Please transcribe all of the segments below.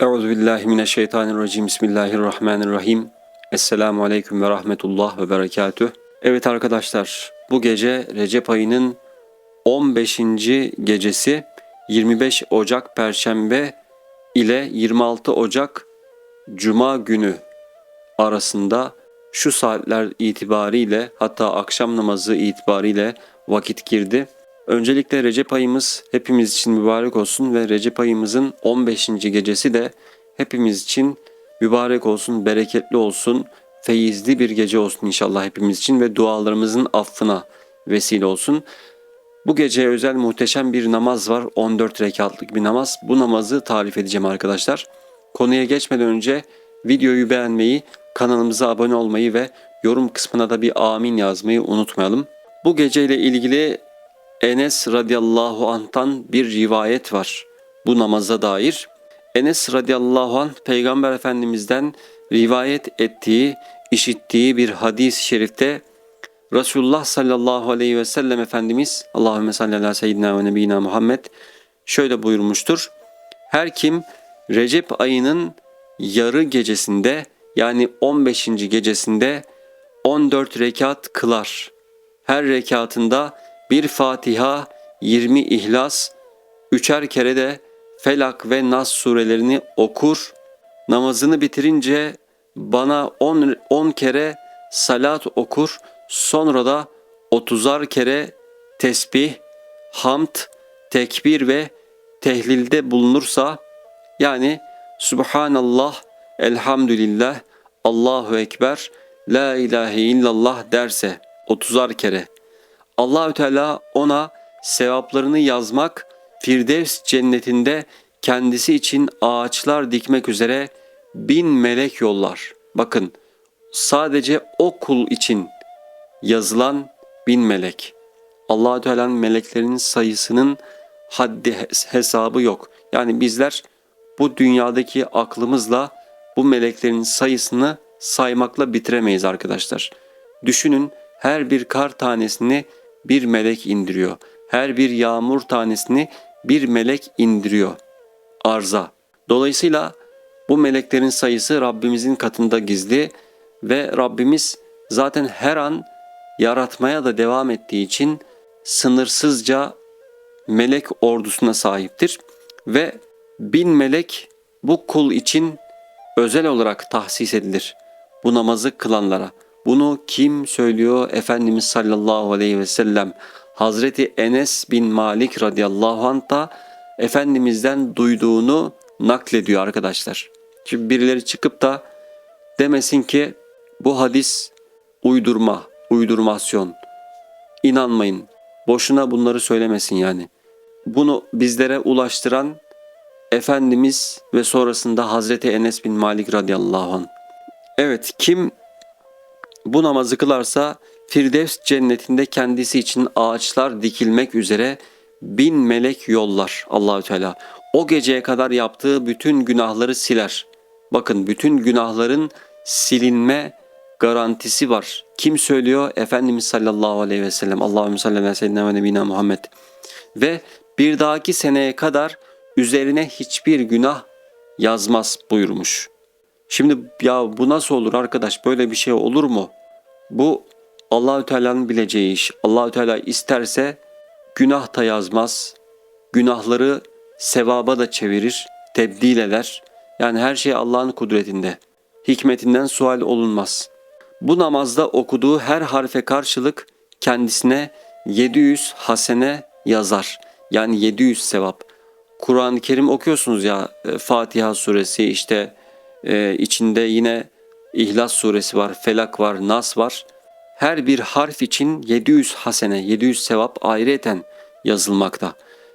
Euzu billahi mineşşeytanirracim. Bismillahirrahmanirrahim. Esselamu aleyküm ve rahmetullah ve berekatüh. Evet arkadaşlar, bu gece Recep ayının 15. gecesi 25 Ocak Perşembe ile 26 Ocak Cuma günü arasında şu saatler itibariyle hatta akşam namazı itibariyle vakit girdi. Öncelikle Recep ayımız hepimiz için mübarek olsun ve Recep ayımızın 15. gecesi de hepimiz için mübarek olsun, bereketli olsun, feyizli bir gece olsun inşallah hepimiz için ve dualarımızın affına vesile olsun. Bu gece özel muhteşem bir namaz var. 14 rekatlık bir namaz. Bu namazı tarif edeceğim arkadaşlar. Konuya geçmeden önce videoyu beğenmeyi, kanalımıza abone olmayı ve yorum kısmına da bir amin yazmayı unutmayalım. Bu geceyle ilgili Enes radıyallahu anh'tan bir rivayet var bu namaza dair. Enes radıyallahu anh peygamber efendimizden rivayet ettiği, işittiği bir hadis-i şerifte Resulullah sallallahu aleyhi ve sellem Efendimiz Allahümme salli ala seyyidina ve nebiyina Muhammed şöyle buyurmuştur. Her kim Recep ayının yarı gecesinde yani 15. gecesinde 14 rekat kılar. Her rekatında bir Fatiha, 20 İhlas, üçer kere de Felak ve Nas surelerini okur. Namazını bitirince bana 10 10 kere salat okur. Sonra da 30'ar kere tesbih, hamd, tekbir ve tehlilde bulunursa yani Subhanallah, Elhamdülillah, Allahu Ekber, La ilahe illallah derse 30'ar kere Allahü Teala ona sevaplarını yazmak, Firdevs cennetinde kendisi için ağaçlar dikmek üzere bin melek yollar. Bakın sadece o kul için yazılan bin melek. Allahü Teala'nın meleklerinin sayısının haddi hesabı yok. Yani bizler bu dünyadaki aklımızla bu meleklerin sayısını saymakla bitiremeyiz arkadaşlar. Düşünün her bir kar tanesini bir melek indiriyor. Her bir yağmur tanesini bir melek indiriyor arza. Dolayısıyla bu meleklerin sayısı Rabbimizin katında gizli ve Rabbimiz zaten her an yaratmaya da devam ettiği için sınırsızca melek ordusuna sahiptir ve bin melek bu kul için özel olarak tahsis edilir bu namazı kılanlara. Bunu kim söylüyor? Efendimiz sallallahu aleyhi ve sellem Hazreti Enes bin Malik radıyallahu anh da Efendimiz'den duyduğunu naklediyor arkadaşlar. Şimdi birileri çıkıp da demesin ki bu hadis uydurma, uydurmasyon. İnanmayın. Boşuna bunları söylemesin yani. Bunu bizlere ulaştıran Efendimiz ve sonrasında Hazreti Enes bin Malik radıyallahu anh. Evet kim bu namazı kılarsa Firdevs cennetinde kendisi için ağaçlar dikilmek üzere bin melek yollar Allahü Teala. O geceye kadar yaptığı bütün günahları siler. Bakın bütün günahların silinme garantisi var. Kim söylüyor? Efendimiz sallallahu aleyhi ve sellem. Allahümme salli ala seyyidina ve Muhammed. Ve bir dahaki seneye kadar üzerine hiçbir günah yazmaz buyurmuş. Şimdi ya bu nasıl olur arkadaş? Böyle bir şey olur mu? Bu Allahü Teala'nın bileceği iş. Allahü Teala isterse günah da yazmaz. Günahları sevaba da çevirir, tebdil eder. Yani her şey Allah'ın kudretinde. Hikmetinden sual olunmaz. Bu namazda okuduğu her harfe karşılık kendisine 700 hasene yazar. Yani 700 sevap. Kur'an-ı Kerim okuyorsunuz ya e, Fatiha suresi işte e, içinde yine İhlas suresi var, Felak var, Nas var. Her bir harf için 700 hasene, 700 sevap ayrıyeten yazılmakta.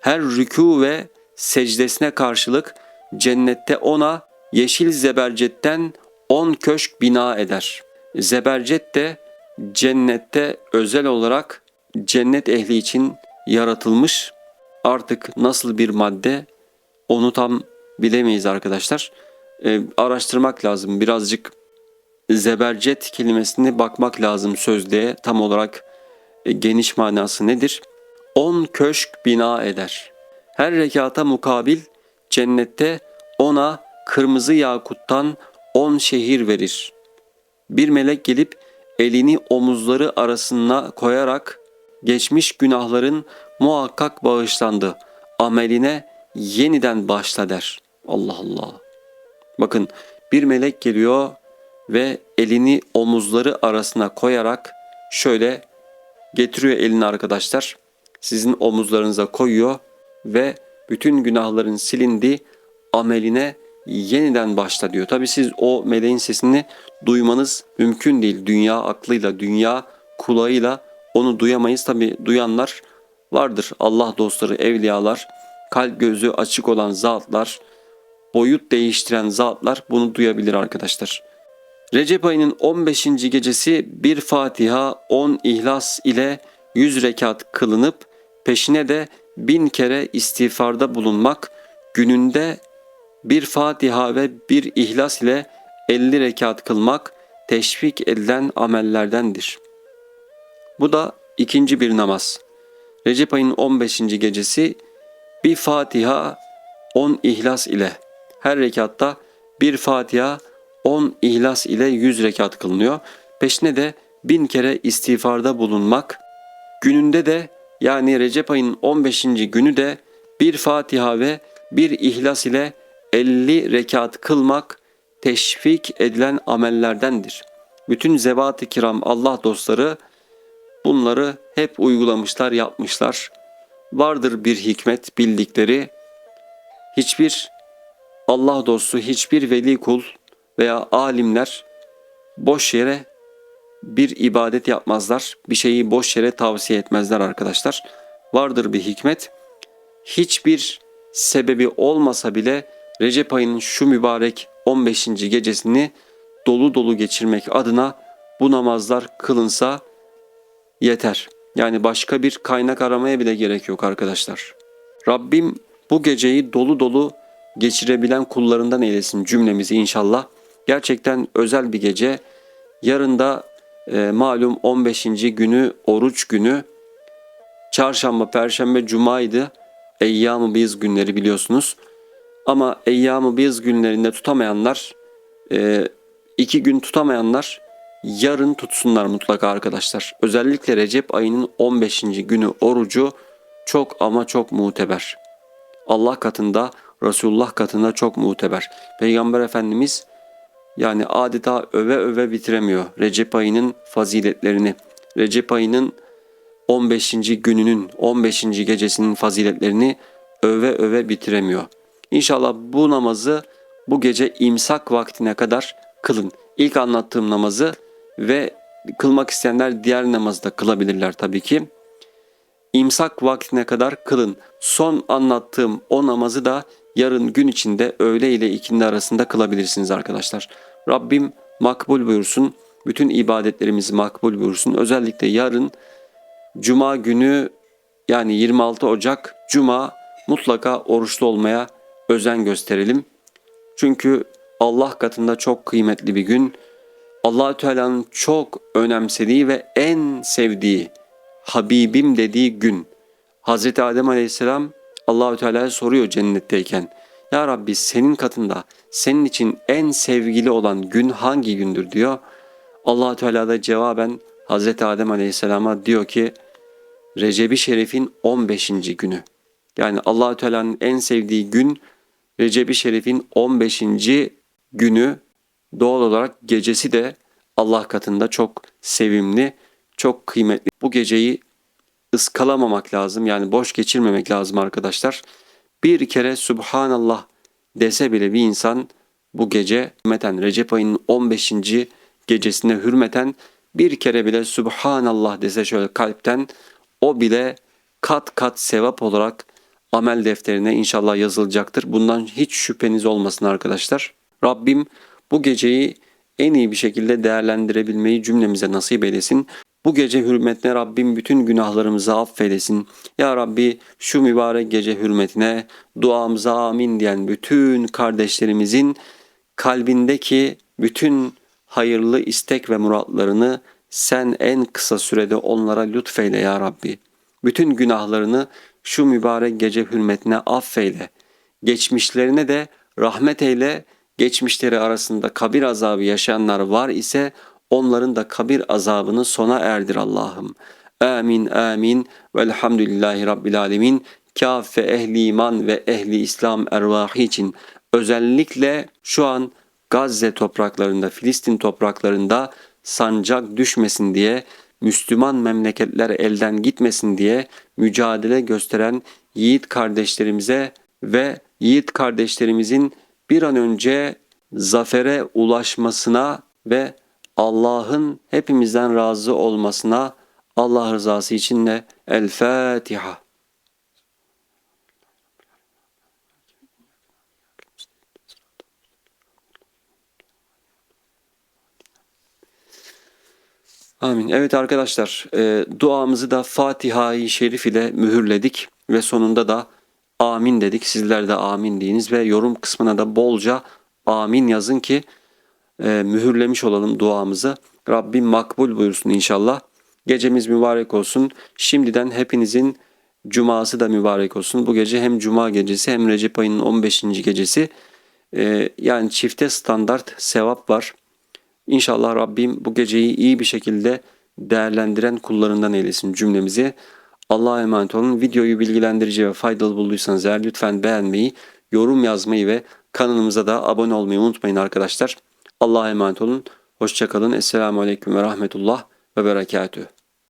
Her rükû ve secdesine karşılık cennette ona yeşil zebercetten 10 köşk bina eder. Zebercet de cennette özel olarak cennet ehli için yaratılmış artık nasıl bir madde onu tam bilemeyiz arkadaşlar. Ee, araştırmak lazım birazcık zebercet kelimesine bakmak lazım sözlüğe tam olarak e, geniş manası nedir? 10 köşk bina eder. Her rekata mukabil cennette ona kırmızı yakuttan on şehir verir. Bir melek gelip elini omuzları arasına koyarak geçmiş günahların muhakkak bağışlandı. Ameline yeniden başla der. Allah Allah. Bakın bir melek geliyor ve elini omuzları arasına koyarak şöyle getiriyor elini arkadaşlar. Sizin omuzlarınıza koyuyor ve bütün günahların silindi ameline yeniden başla diyor. Tabi siz o meleğin sesini duymanız mümkün değil. Dünya aklıyla, dünya kulağıyla onu duyamayız. Tabi duyanlar vardır. Allah dostları, evliyalar, kalp gözü açık olan zatlar, boyut değiştiren zatlar bunu duyabilir arkadaşlar. Recep ayının 15. gecesi bir Fatiha 10 İhlas ile 100 rekat kılınıp peşine de bin kere istiğfarda bulunmak gününde bir Fatiha ve bir İhlas ile 50 rekat kılmak teşvik edilen amellerdendir. Bu da ikinci bir namaz. Recep ayının 15. gecesi bir Fatiha 10 İhlas ile her rekatta bir Fatiha 10 İhlas ile 100 rekat kılınıyor. Peşine de bin kere istiğfarda bulunmak. Gününde de yani Recep ayının 15. günü de bir Fatiha ve bir İhlas ile 50 rekat kılmak teşvik edilen amellerdendir. Bütün zevat-ı kiram Allah dostları bunları hep uygulamışlar, yapmışlar. Vardır bir hikmet bildikleri. Hiçbir Allah dostu, hiçbir veli kul veya alimler boş yere bir ibadet yapmazlar. Bir şeyi boş yere tavsiye etmezler arkadaşlar. Vardır bir hikmet. Hiçbir sebebi olmasa bile Recep ayının şu mübarek 15. gecesini dolu dolu geçirmek adına bu namazlar kılınsa yeter. Yani başka bir kaynak aramaya bile gerek yok arkadaşlar. Rabbim bu geceyi dolu dolu geçirebilen kullarından eylesin cümlemizi inşallah. Gerçekten özel bir gece. Yarın da e, malum 15. günü oruç günü. Çarşamba, Perşembe, Cuma'ydı. Eyyam-ı Biz günleri biliyorsunuz. Ama Eyyam-ı Biz günlerinde tutamayanlar, e, iki gün tutamayanlar yarın tutsunlar mutlaka arkadaşlar. Özellikle Recep ayının 15. günü orucu çok ama çok muteber. Allah katında, Resulullah katında çok muteber. Peygamber Efendimiz yani adeta öve öve bitiremiyor Recep ayının faziletlerini. Recep ayının 15. gününün 15. gecesinin faziletlerini öve öve bitiremiyor. İnşallah bu namazı bu gece imsak vaktine kadar kılın. İlk anlattığım namazı ve kılmak isteyenler diğer namazı da kılabilirler tabii ki. İmsak vaktine kadar kılın. Son anlattığım o namazı da yarın gün içinde öğle ile ikindi arasında kılabilirsiniz arkadaşlar. Rabbim makbul buyursun. Bütün ibadetlerimizi makbul buyursun. Özellikle yarın Cuma günü yani 26 Ocak Cuma mutlaka oruçlu olmaya özen gösterelim. Çünkü Allah katında çok kıymetli bir gün. allah Teala'nın çok önemsediği ve en sevdiği, Habibim dediği gün. Hazreti Adem Aleyhisselam Allahü Teala'ya soruyor cennetteyken. Ya Rabbi senin katında senin için en sevgili olan gün hangi gündür diyor. allah Teala da cevaben Hazreti Adem Aleyhisselam'a diyor ki Recep-i Şerif'in 15. günü. Yani allah Teala'nın en sevdiği gün Recep-i Şerif'in 15. günü doğal olarak gecesi de Allah katında çok sevimli, çok kıymetli. Bu geceyi ıskalamamak lazım yani boş geçirmemek lazım arkadaşlar. Bir kere Subhanallah dese bile bir insan bu gece hürmeten Recep ayının 15. gecesine hürmeten bir kere bile Subhanallah dese şöyle kalpten o bile kat kat sevap olarak amel defterine inşallah yazılacaktır. Bundan hiç şüpheniz olmasın arkadaşlar. Rabbim bu geceyi en iyi bir şekilde değerlendirebilmeyi cümlemize nasip eylesin. Bu gece hürmetine Rabbim bütün günahlarımızı affedesin. Ya Rabbi şu mübarek gece hürmetine duamıza amin diyen bütün kardeşlerimizin kalbindeki bütün hayırlı istek ve muratlarını sen en kısa sürede onlara lütfeyle ya Rabbi. Bütün günahlarını şu mübarek gece hürmetine affeyle. Geçmişlerine de rahmet eyle geçmişleri arasında kabir azabı yaşayanlar var ise onların da kabir azabını sona erdir Allah'ım. Amin amin velhamdülillahi rabbil alemin. Kâfe ehli iman ve ehli İslam ervahı için özellikle şu an Gazze topraklarında, Filistin topraklarında sancak düşmesin diye, Müslüman memleketler elden gitmesin diye mücadele gösteren yiğit kardeşlerimize ve yiğit kardeşlerimizin bir an önce zafere ulaşmasına ve Allah'ın hepimizden razı olmasına Allah rızası için de El Fatiha. Amin. Evet arkadaşlar e, duamızı da Fatiha-i Şerif ile mühürledik ve sonunda da amin dedik. Sizler de amin deyiniz ve yorum kısmına da bolca amin yazın ki e, mühürlemiş olalım duamızı. Rabbim makbul buyursun inşallah. Gecemiz mübarek olsun. Şimdiden hepinizin cuması da mübarek olsun. Bu gece hem cuma gecesi hem Recep ayının 15. gecesi. E, yani çifte standart sevap var. İnşallah Rabbim bu geceyi iyi bir şekilde değerlendiren kullarından eylesin cümlemizi. Allah'a emanet olun. Videoyu bilgilendirici ve faydalı bulduysanız eğer lütfen beğenmeyi, yorum yazmayı ve kanalımıza da abone olmayı unutmayın arkadaşlar. Allah'a emanet olun. Hoşçakalın. Esselamu Aleyküm ve Rahmetullah ve Berekatühü.